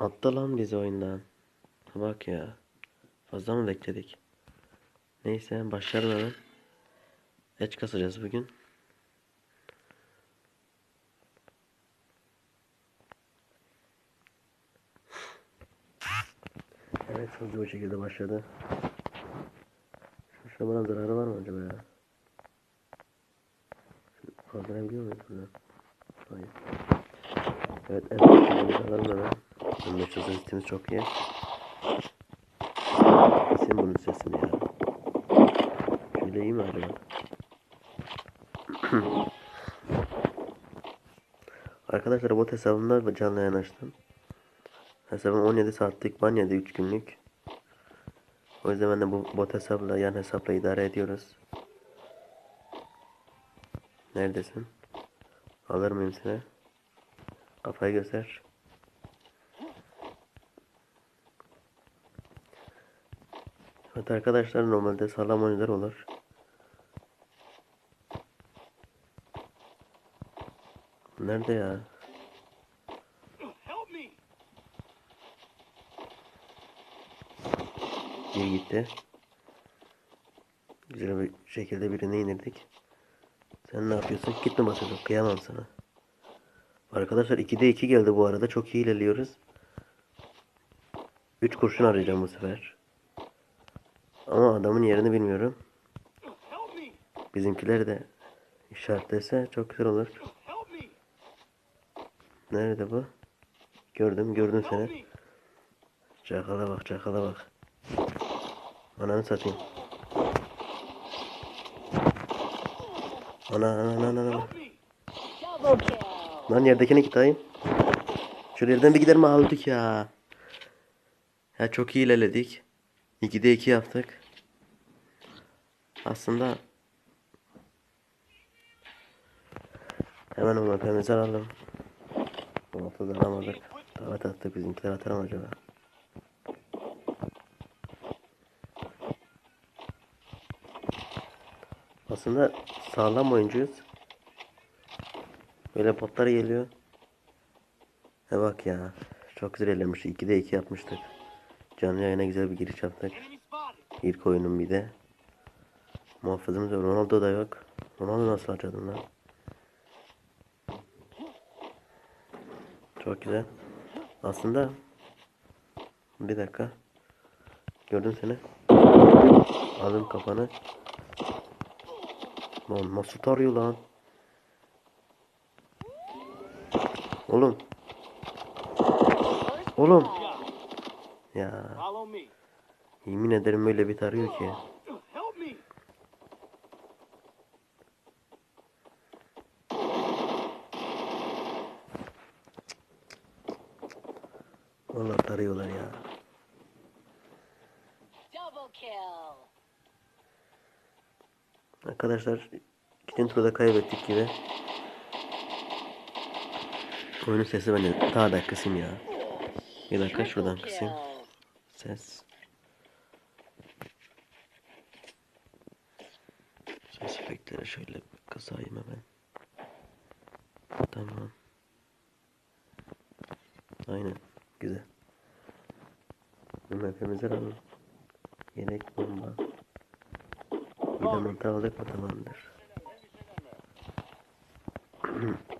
Attı lan bizi oyundan. Bak ya. Fazla mı bekledik? Neyse hemen. Eç kasacağız bugün. Evet hızlı bir şekilde başladı. Şu şamanın zararı var mı acaba ya? Kaldırabiliyor muyum buradan? Hayır. Evet en başta alalım hemen. Bunun sesimiz çok iyi. Kesin bunun sesini ya. Şöyle iyi mi acaba? Arkadaşlar bot hesabımda canlı yayın açtım. Hesabım 17 saatlik ban yedi 3 günlük. O yüzden ben de bu bot hesapla yan hesapla idare ediyoruz. Neredesin? Alır mıyım seni? Kafayı göster. Evet arkadaşlar normalde sağlam oyuncular olur. Nerede ya? Bir gitti. Güzel bir şekilde birini indirdik. Sen ne yapıyorsun? Gitme basıyorsun. Kıyamam sana. Arkadaşlar 2'de 2 geldi bu arada. Çok iyi ilerliyoruz. 3 kurşun arayacağım bu sefer. Ama adamın yerini bilmiyorum. Help me! Bizimkiler de işaretlese çok güzel olur. Nerede bu? Gördüm, gördüm seni. Çakala bak, çakala bak. Ananı satayım. Ana ana ana ana. Lan yerdekine gideyim. Şöyle yerden bir gider mi aldık ya. Ya çok iyi ilerledik. 2'de 2 yaptık. Aslında hemen o mapemizi alalım. Bu mapı da alamadık. Davet attık bizimkiler atar acaba? Aslında sağlam oyuncuyuz. Böyle botlar geliyor. He bak ya. Çok güzel ilerlemiş. 2'de 2 yapmıştık. Canlı yayına güzel bir giriş yaptık. İlk oyunum bir de. Muhafızımız yok. Ronaldo da yok. Ronaldo nasıl açadın lan? Çok güzel. Aslında bir dakika. Gördüm seni. Aldım kafanı. Lan nasıl tarıyor lan? Oğlum. Oğlum. Ya yemin ederim öyle bir tarıyor ki. Vallahi tarıyorlar ya. Arkadaşlar ikinci turda kaybettik gibi. Oyunun sesi bence daha da kısayım ya. Bir dakika şuradan kısayım. Ses. Ses efektleri şöyle kısayım hemen. Tamam. Aynen. Güzel. Bunu hepimiz alalım. Yedek bomba. Bir de mantar aldık mı tamamdır.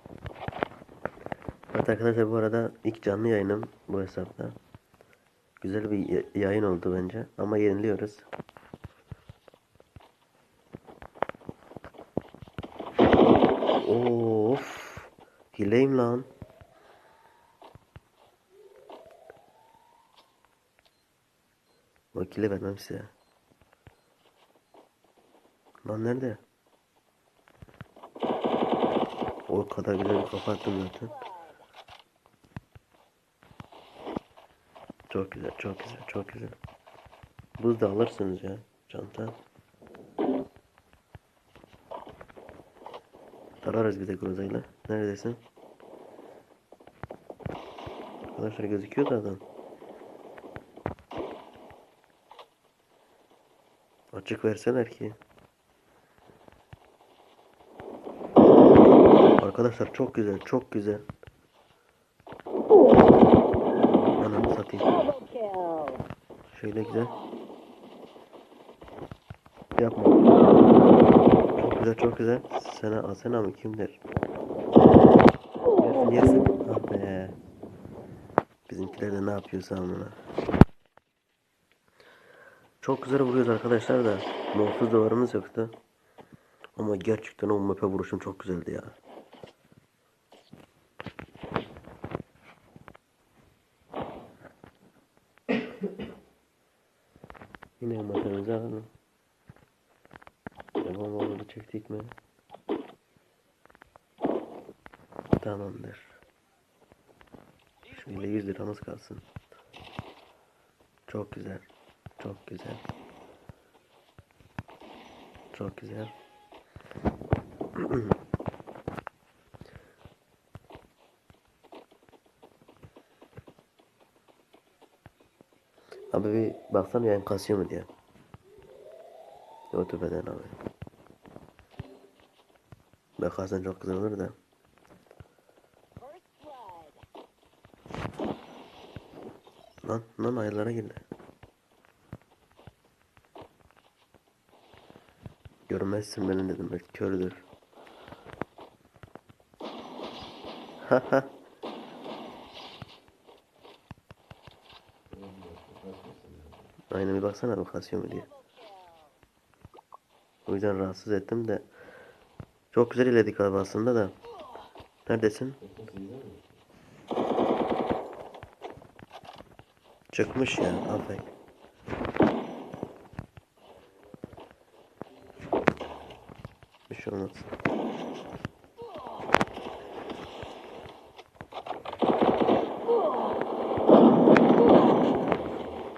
Evet arkadaşlar bu arada ilk canlı yayınım bu hesapta. Güzel bir ya- yayın oldu bence ama yeniliyoruz. Of. Hileyim lan. Vakile vermem size. Lan nerede? O kadar güzel bir kafa attım zaten. Çok güzel, çok güzel, çok güzel. Buz da alırsınız ya, çanta. Tararız bir de grozayla. Neredesin? Arkadaşlar gözüküyor da adam. Açık verseler ki. Arkadaşlar çok güzel, çok güzel. Ana. Şöyle güzel. Yapma. Çok güzel çok güzel. Sena Asena mı kimdir? Yersin yersin. Ah be. Bizimkiler de ne yapıyorsa amına. Çok güzel vuruyoruz arkadaşlar da. Muhafız duvarımız yoktu. Ama gerçekten o map'e vuruşum çok güzeldi ya. Yine makinemizi alalım. Devam oldu çektik mi? Tamamdır. Şöyle 100 liramız kalsın. Çok güzel. Çok güzel. Çok güzel. Abi bir baksana yayın kasıyor mu diye. YouTube'den abi. Bakarsan çok güzel olur da. Lan lan ayarlara girdi. Görmezsin beni dedim belki kördür. Haha. Aynen bir baksana bu kasıyor mu diye. O yüzden rahatsız ettim de. Çok güzel ilerledik abi aslında da. Neredesin? Çıkmış ya aferin. Bir şey olmaz.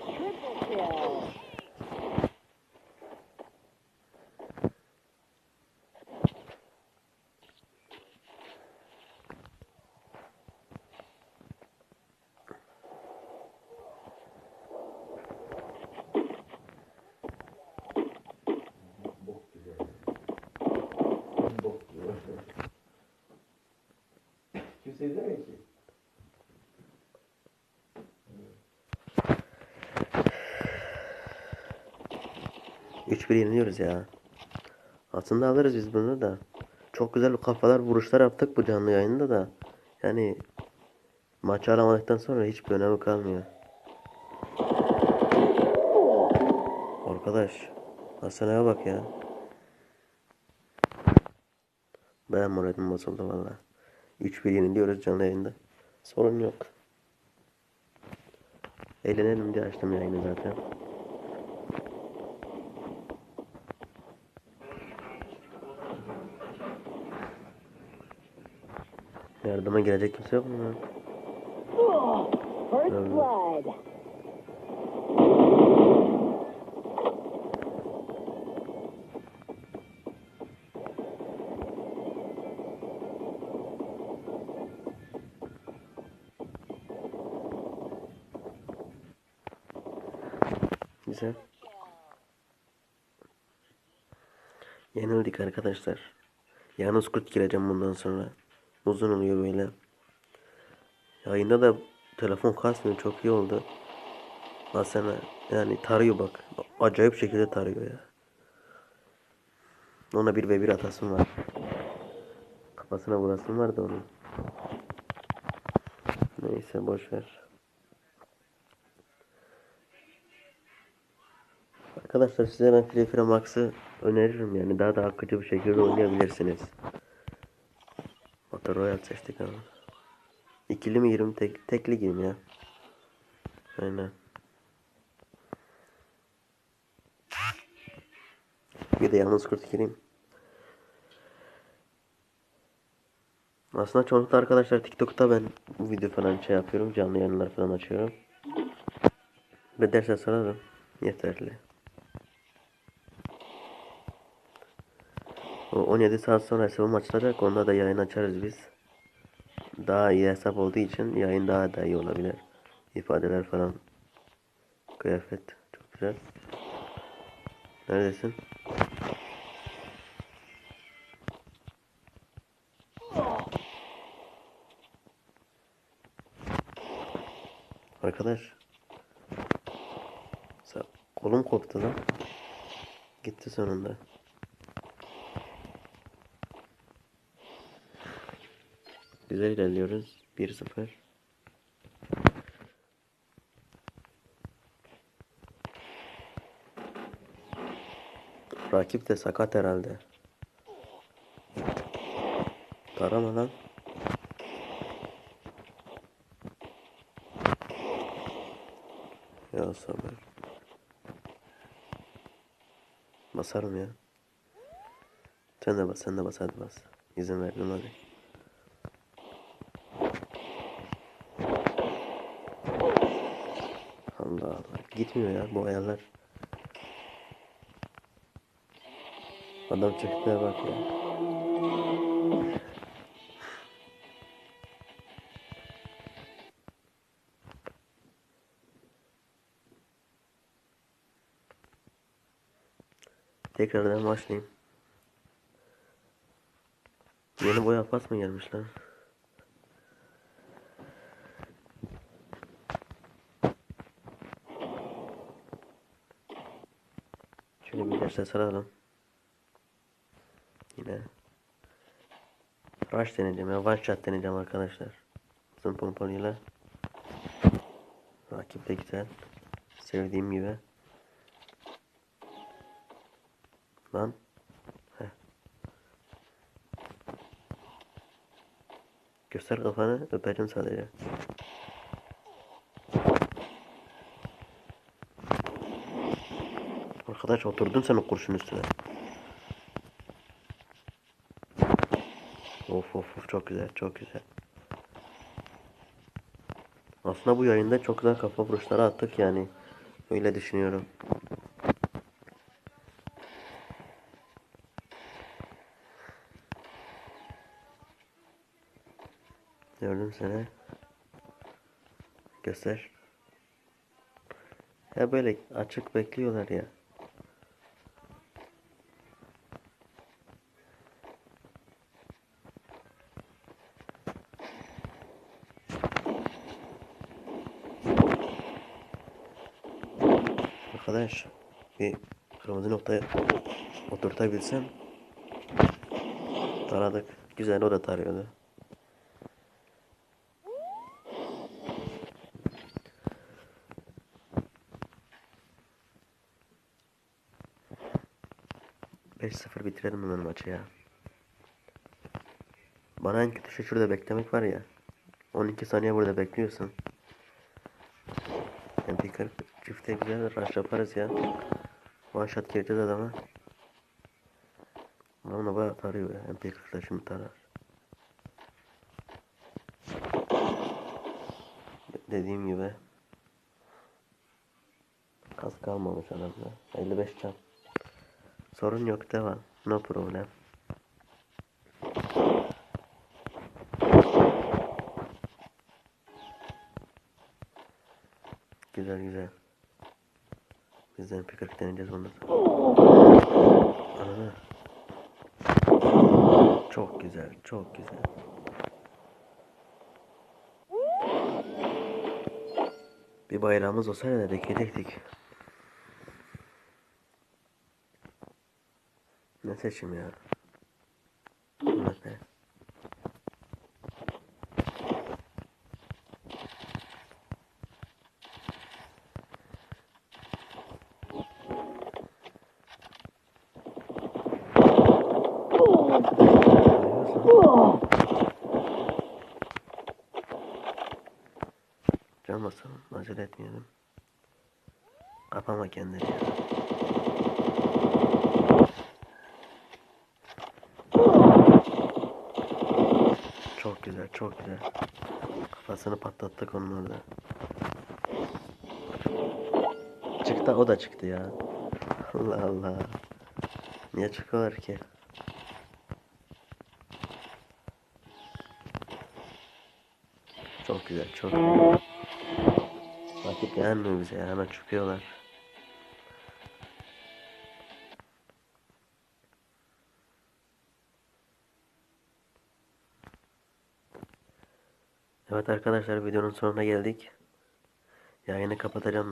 Triple kill. İzlemiyor ki. Üç bir yeniliyoruz ya. Aslında alırız biz bunu da. Çok güzel kafalar vuruşlar yaptık bu canlı yayında da. Yani maçı alamadıktan sonra hiçbir önemi kalmıyor. Arkadaş Hasan'a bak ya. Ben moralim bozuldu valla. 3-1 yeniliyoruz canlı yayında. Sorun yok. Eğlenelim diye açtım yayını zaten. Yardıma gelecek kimse yok mu lan? First blood. Güzel. Yenildik arkadaşlar. Yalnız kurt gireceğim bundan sonra. Uzun oluyor böyle. Yayında da telefon kasmıyor çok iyi oldu. Baksana yani tarıyor bak. Acayip şekilde tarıyor ya. Ona bir ve bir atasım var. Kafasına vurasım var da onun. Neyse boş Arkadaşlar size ben Free Fire Max'ı öneririm yani daha da akıcı bir şekilde oynayabilirsiniz. Battle Royale seçtik ama. İkili mi girim tek, tekli girim ya. Aynen. Bir de yalnız kurt gireyim. Aslında çoğunlukla arkadaşlar TikTok'ta ben video falan şey yapıyorum. Canlı yayınlar falan açıyorum. Ve derse sararım. Yeterli. 17 saat sonra hesabım açılacak. Onda da yayın açarız biz. Daha iyi hesap olduğu için yayın daha da iyi olabilir. İfadeler falan. Kıyafet. Çok güzel. Neredesin? Arkadaş. Kolum koptu lan. Gitti sonunda. Güzel ilerliyoruz. 1-0. Rakip de sakat herhalde. Tarama lan. Ya sabır. Basarım ya. Sen de bas, sen de bas, hadi bas. İzin verdim hadi. Allah Allah. Gitmiyor ya bu ayarlar. Adam çıktı bak ya. Tekrardan başlayayım. Yeni boya pas mı gelmiş lan? Şöyle bir derste saralım. Yine Rush deneyeceğim ya. One shot deneyeceğim arkadaşlar. Uzun pompalıyla. Rakip de güzel. Sevdiğim gibi. Lan. Heh. Göster kafanı öpeceğim sadece. Arkadaş oturdun sen o kurşun üstüne. Of of of çok güzel çok güzel. Aslında bu yayında çok güzel kafa vuruşları attık yani. Öyle düşünüyorum. Gördüm seni. Göster. Ya böyle açık bekliyorlar ya. Arkadaş bir noktaya oturtabilsem taradık. Güzel o da tarıyordu. Beş sıfır bitirelim hemen maçı ya. Bana en kötü şey şurada beklemek var ya. 12 saniye burada bekliyorsun. MP40 çifte güzel rush yaparız ya. One shot gireceğiz adama. Adam da bayağı tarıyor ya. MP40'da şimdi tarar. Dediğim gibi. Kas kalmamış adamda. 55 can. Sorun yok devam. No problem. Güzel güzel. De MP40 deneyeceğiz bundan sonra. Çok güzel, çok güzel. Bir bayrağımız olsaydı da dikecektik. Ne seçim ya? Can basalım, acele etmeyelim. Kapama kendini. Çok güzel, çok güzel. Kafasını patlattık onun orada. Çıktı, o da çıktı ya. Allah Allah. Niye çıkıyorlar ki? Çok güzel, çok güzel. Vakit gelmiyor bize ya, hemen çıkıyorlar. Evet arkadaşlar videonun sonuna geldik. Yayını kapatacağım.